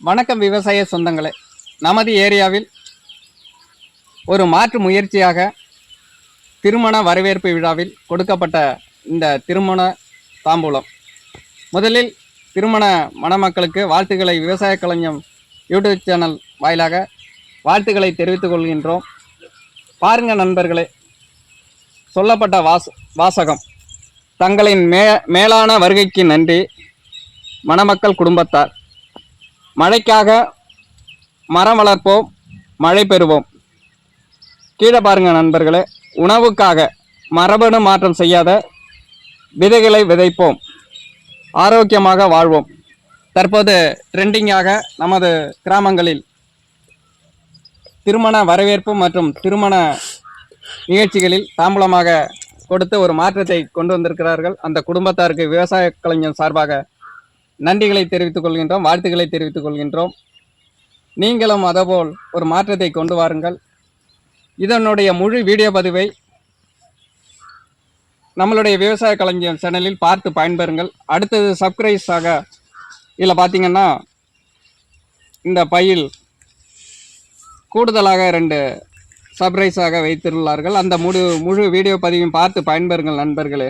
வணக்கம் விவசாய சொந்தங்களே. நமது ஏரியாவில் ஒரு மாற்று முயற்சியாக திருமண வரவேற்பு விழாவில் கொடுக்கப்பட்ட இந்த திருமண தாம்பூலம். முதலில் திருமண மணமக்களுக்கு வாழ்த்துக்களை விவசாய கலைஞம் யூடியூப் சேனல் வாயிலாக வாழ்த்துக்களை தெரிவித்துக் கொள்கின்றோம். பாருங்கள் நண்பர்களே சொல்லப்பட்ட வாச வாசகம். தங்களின் மே மேலான வருகைக்கு நன்றி. மணமக்கள் குடும்பத்தார். மழைக்காக மரம் வளர்ப்போம் மழை பெறுவோம். கீழே பாருங்கள் நண்பர்களே உணவுக்காக மரபணு மாற்றம் செய்யாத விதைகளை விதைப்போம். ஆரோக்கியமாக வாழ்வோம். தற்போது ட்ரெண்டிங்காக நமது கிராமங்களில் திருமண வரவேற்பு மற்றும் திருமண நிகழ்ச்சிகளில் தாம்பூலமாக கொடுத்து ஒரு மாற்றத்தை கொண்டு வந்திருக்கிறார்கள். அந்த குடும்பத்தாருக்கு விவசாய கலைஞர் சார்பாக நன்றிகளை தெரிவித்துக் கொள்கின்றோம் வாழ்த்துக்களை தெரிவித்துக் கொள்கின்றோம். நீங்களும் அதபோல் ஒரு மாற்றத்தை கொண்டு வாருங்கள். இதனுடைய முழு வீடியோ பதிவை நம்மளுடைய விவசாய கலைஞர் சேனலில் பார்த்து பயன்பெறுங்கள். அடுத்தது சப்ஸ்கிரைஸாக இதில் பார்த்தீங்கன்னா இந்த பையில் கூடுதலாக ரெண்டு சர்ப்ரைஸாக வைத்துள்ளார்கள். அந்த முழு முழு வீடியோ பதிவையும் பார்த்து பயன்பெறுங்கள் நண்பர்களே.